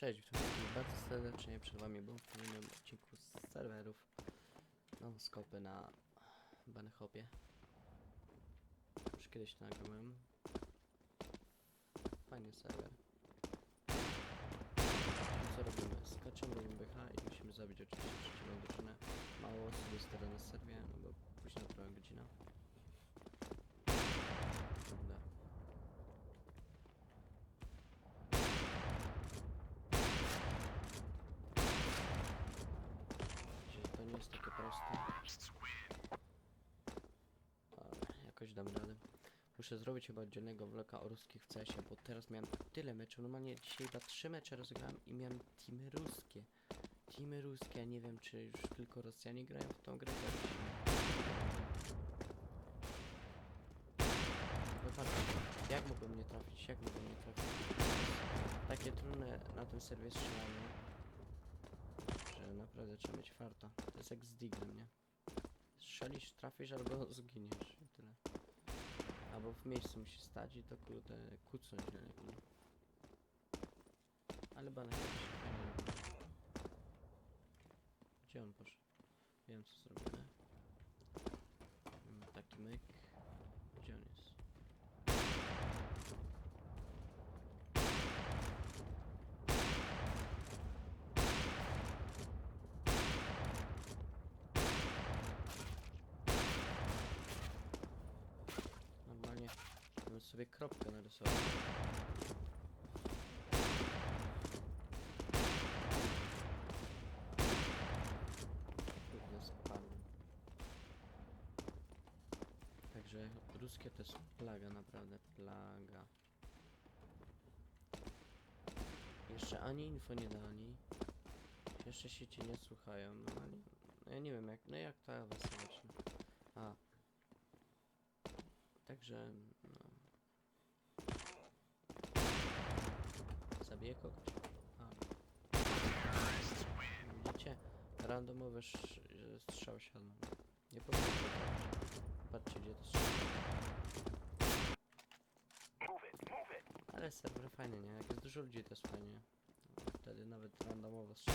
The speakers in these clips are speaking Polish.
Cześć, witam wszystkich bardzo serdecznie przed wami był w kolejnym odcinku z serwerów. No skopy na Banhopie Już kiedyś nagrałem Fajny serwer. Co robimy? Skaczemy BH i musimy zabić oczywiście przeciwną drużynę Mało osób jest teraz na serwie, no bo późna trochę godzina. Że to nie jest takie proste. Ale jakoś dam radę. Muszę zrobić chyba oddzielnego vloga o ruskich w CS-ie, bo teraz miałem tyle meczów. Normalnie dzisiaj chyba trzy mecze rozegrałem i miałem teamy ruskie. Teamy ruskie, ja nie wiem czy już tylko Rosjanie grają w tą grę. tak. Jak mogłem nie trafić? Jak mogłem nie trafić? Takie trudne na tym serwie strzelanie że naprawdę trzeba mieć farta. To jest jak z diglem, nie? Strzelisz, trafisz albo zginiesz. Albo w miejscu musisz stać i to kurde kucnąć na niego. nie? Ale banek. Gdzie on poszedł? Wiem co zrobimy. Taki myk. Gdzie on jest? Normalnie bym sobie kropkę spadłem. Także ruskie to jest plaga, naprawdę plaga. Jeszcze ani info nie dali. Jeszcze się cię nie słuchają. Normalnie. No ja nie wiem jak, no jak ta wersja właśnie. A, Także, no. Randomowe strzał siadną. Nie tak. Patrzcie gdzie to strzał. Ale serwer fajnie, nie? Jak jest dużo ludzi to jest fajnie. Wtedy nawet randomowo strzał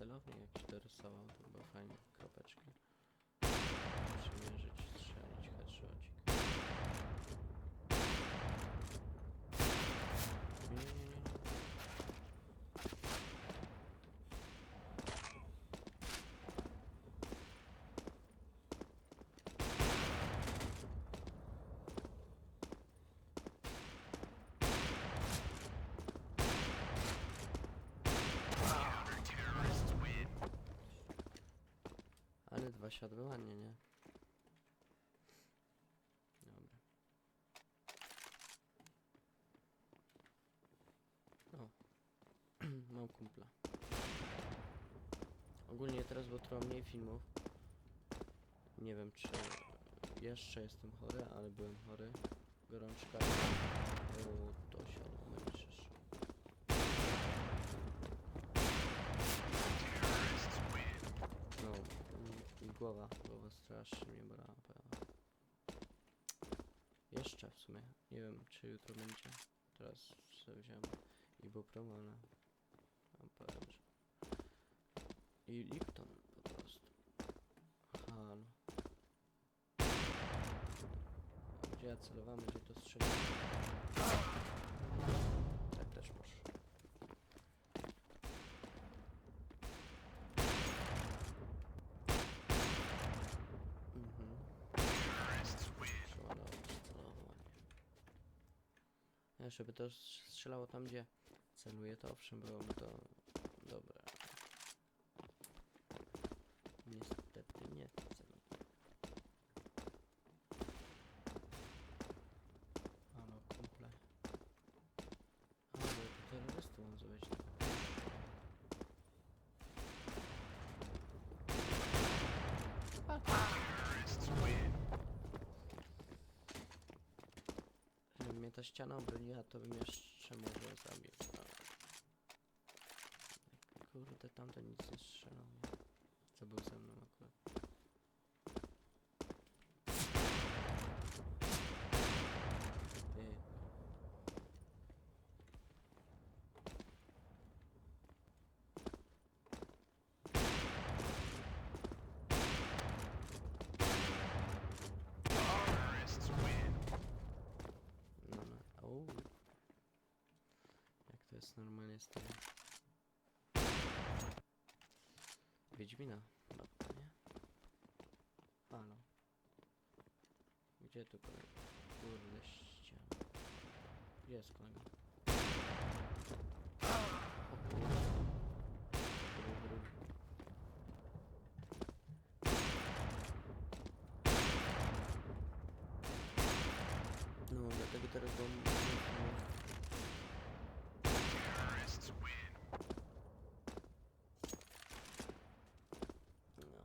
celownik jakiś dorysował, to było fajnie. Kropeczki. Przymierzyć, strzelić, headshotcik. Nie, nie, nie, nie. Counter-terrorists win. Ale dwa siadły ładnie, nie? Dobra. O. Mam kumpla. Ogólnie teraz, bo trochę mniej filmów. Nie wiem, czy jeszcze jestem chory, ale byłem chory. Gorączka. Strasznie mnie peła. Jeszcze w sumie. Nie wiem czy jutro będzie. Teraz sobie wziąłem powiem, że... I Lipton po prostu. Aha, no. Gdzie ja celowałem, gdzie to strzelić? Tak też może. Mhm. Przeładować celowanie. Ja, żeby to strzelało tam, gdzie celuję, to owszem byłoby to dobre. Niestety nie celuję. Halo, kumple. A, bo tu terrorystów mam zrobić. Terrorists win. Gdyby mnie ta ściana obroniła, to bym jeszcze może zabił. ale- Kurde, tamten nic nie strzelał. Nie? Co był ze mną akurat. Ty. Terrorists win. No, no. Au. Jak to jest normalnie tym? Wiedźmina. Chyba, nie? Halo. Gdzie tu kolega? Kurde ściana. Gdzie jest kolega? O kurde. To był drugi. No, dlatego teraz go m- Terrorists win. No. Kurde.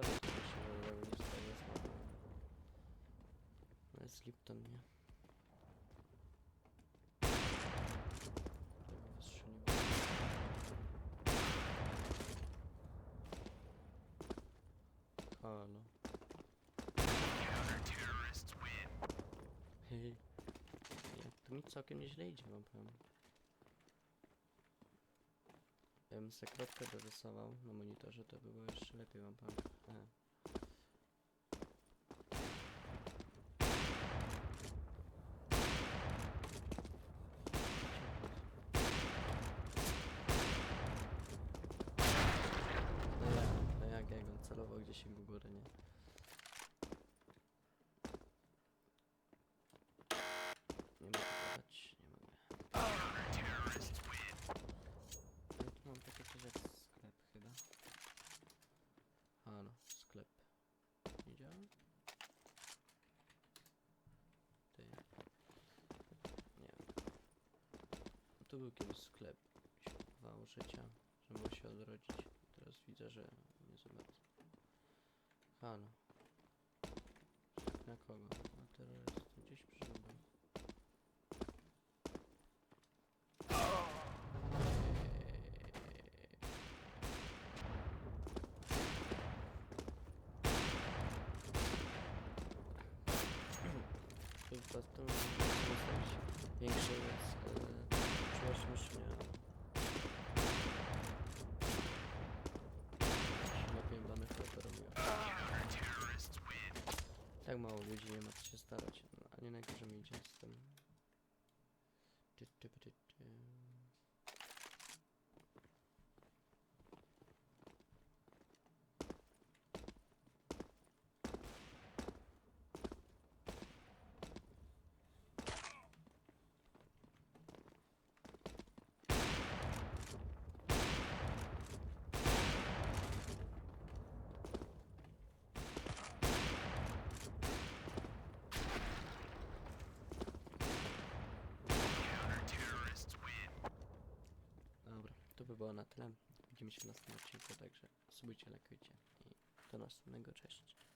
To się? Nie staje smaku. No jest Lipton, nie? Halo. Hej. To mi całkiem nieźle idzie, wam powiem. Jakbym se kropkę dorysował na monitorze, to by było jeszcze lepiej, wam powiem. E. No jak, no w górę? Nie mogę podać, nie mogę. Counter terrorists win. Ja tu mam takie coś jak sklep chyba. Halo, sklep. Nie działa? Ty. Nie wiem. No tu był kiedyś sklep. Kupowało życia, żeby się odrodzić. Teraz widzę, że nie za bardzo. Halo. Na kogo? Na terrorystę. Gdzieś przyszedłem. Prostu musimy ustawić większy więc e, myślenia. Się lepiej danych win. Tak mało ludzi nie ma co się starać, no, a nie najgorzej mi idzie z tym. Było na tyle. Widzimy się w następnym odcinku, także subujcie, lekujcie i do następnego, cześć.